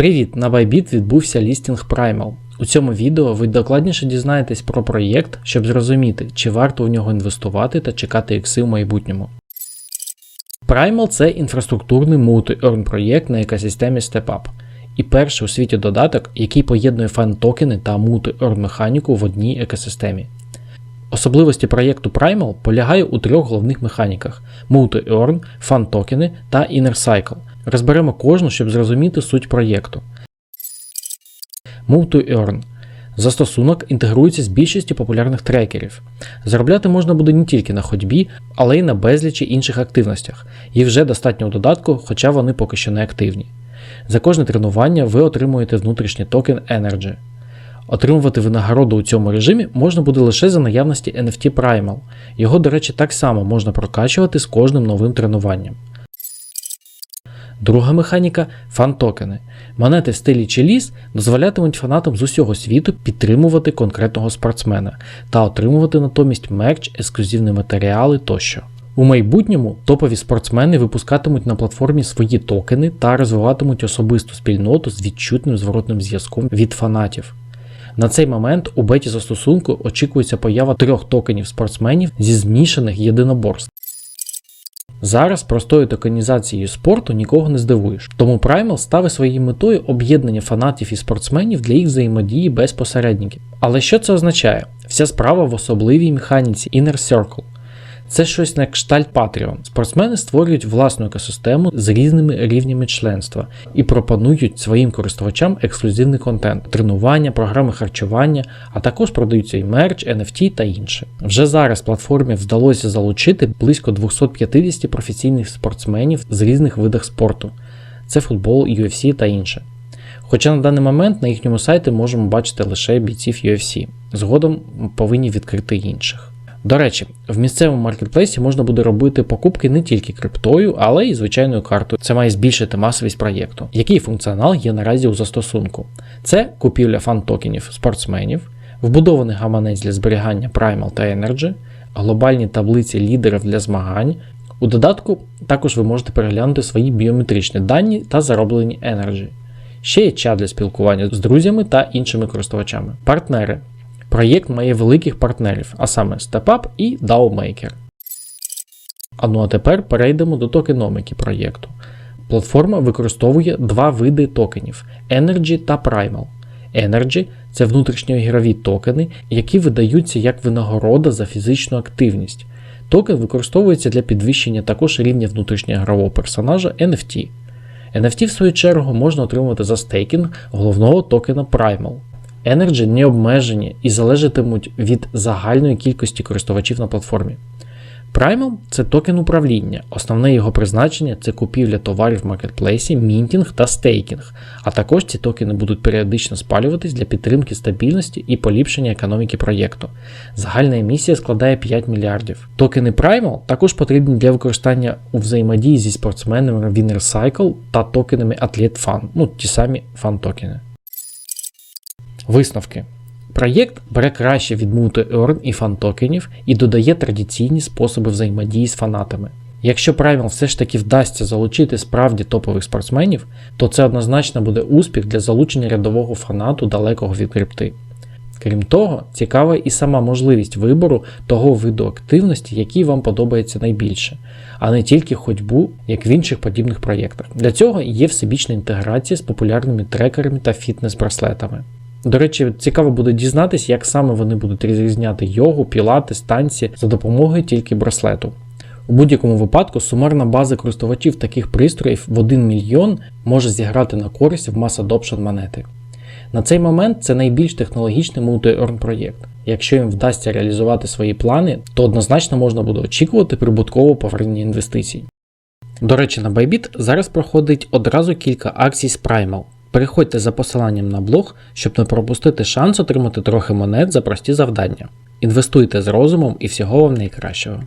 Привіт! На Bybit відбувся лістінг Primal. У цьому відео ви докладніше дізнаєтесь про проєкт, щоб зрозуміти, чи варто в нього інвестувати та чекати ікси в майбутньому. Primal це інфраструктурний multi-earn проєкт на екосистемі StepUp. І перший у світі додаток, який поєднує фан-токени та multi-earn механіку в одній екосистемі. Особливості проєкту Primal полягає у трьох головних механіках: Multi-Earn, фан-токени та Inner Cycle. Розберемо кожну, щоб зрозуміти суть проєкту. Move-to-Earn. Застосунок інтегрується з більшістю популярних трекерів. Заробляти можна буде не тільки на ходьбі, але й на безлічі інших активностях. Їх вже достатньо у додатку, хоча вони поки що не активні. За кожне тренування ви отримуєте внутрішній токен Energy. Отримувати винагороду у цьому режимі можна буде лише за наявності NFT Primal. Його, до речі, так само можна прокачувати з кожним новим тренуванням. Друга механіка фан-токени. Монети в стилі Челіс дозволятимуть фанатам з усього світу підтримувати конкретного спортсмена та отримувати натомість мерч, ексклюзивні матеріали тощо. У майбутньому топові спортсмени випускатимуть на платформі свої токени та розвиватимуть особисту спільноту з відчутним зворотним зв'язком від фанатів. На цей момент у беті застосунку очікується поява трьох токенів спортсменів зі змішаних єдиноборств. Зараз простою токенізацією спорту нікого не здивуєш, тому Primal ставить своєю метою об'єднання фанатів і спортсменів для їх взаємодії без посередників. Але що це означає? Вся справа в особливій механіці Inner Circle. Це щось на кшталт Patreon. Спортсмени створюють власну екосистему з різними рівнями членства і пропонують своїм користувачам ексклюзивний контент, тренування, програми харчування, а також продаються і мерч, NFT та інше. Вже зараз платформі вдалося залучити близько 250 професійних спортсменів з різних видах спорту. Це футбол, UFC та інше. Хоча на даний момент на їхньому сайті можемо бачити лише бійців UFC. Згодом повинні відкрити інших. До речі, в місцевому маркетплейсі можна буде робити покупки не тільки криптою, але й звичайною картою. Це має збільшити масовість проєкту. Який функціонал є наразі у застосунку? Це купівля фан-токенів спортсменів, вбудований гаманець для зберігання Primal та Energy, глобальні таблиці лідерів для змагань. У додатку також ви можете переглянути свої біометричні дані та зароблені Energy. Ще є чат для спілкування з друзями та іншими користувачами. Партнери. Проєкт має великих партнерів, а саме StepUp і DAO-Maker. А ну а тепер перейдемо до токеноміки проєкту. Платформа використовує два види токенів Energy та Primal. Energy це внутрішньоігрові токени, які видаються як винагорода за фізичну активність. Токен використовується для підвищення також рівня внутрішньоігрового персонажа NFT. NFT, в свою чергу, можна отримувати за стейкінг головного токена Primal. Energy не обмежені і залежатимуть від загальної кількості користувачів на платформі. Primal це токен управління. Основне його призначення це купівля товарів в маркетплейсі, мінтінг та стейкінг, а також ці токени будуть періодично спалюватись для підтримки стабільності і поліпшення економіки проєкту. Загальна емісія складає 5 мільярдів. Токени Primal також потрібні для використання у взаємодії зі спортсменами Winner Cycle та токенами Athlete Fun, ну ті самі фан-токени. Висновки. Проєкт бере краще від Multi-Earn і фан-токенів і додає традиційні способи взаємодії з фанатами. Якщо Primal все ж таки вдасться залучити справді топових спортсменів, то це однозначно буде успіх для залучення рядового фанату далекого від крипти. Крім того, цікава і сама можливість вибору того виду активності, який вам подобається найбільше, а не тільки ходьбу, як в інших подібних проєктах. Для цього є всебічна інтеграція з популярними трекерами та фітнес-браслетами. До речі, цікаво буде дізнатися, як саме вони будуть розрізняти йогу, пілати, станції за допомогою тільки браслету. У будь-якому випадку сумарна база користувачів таких пристроїв в 1 мільйон може зіграти на користь в Mass Adoption монети. На цей момент це найбільш технологічний multi-earn проєкт. Якщо їм вдасться реалізувати свої плани, то однозначно можна буде очікувати прибуткового повернення інвестицій. До речі, на Bybit зараз проходить одразу кілька акцій з Primal. Переходьте за посиланням на блог, щоб не пропустити шанс отримати трохи монет за прості завдання. Інвестуйте з розумом і всього вам найкращого.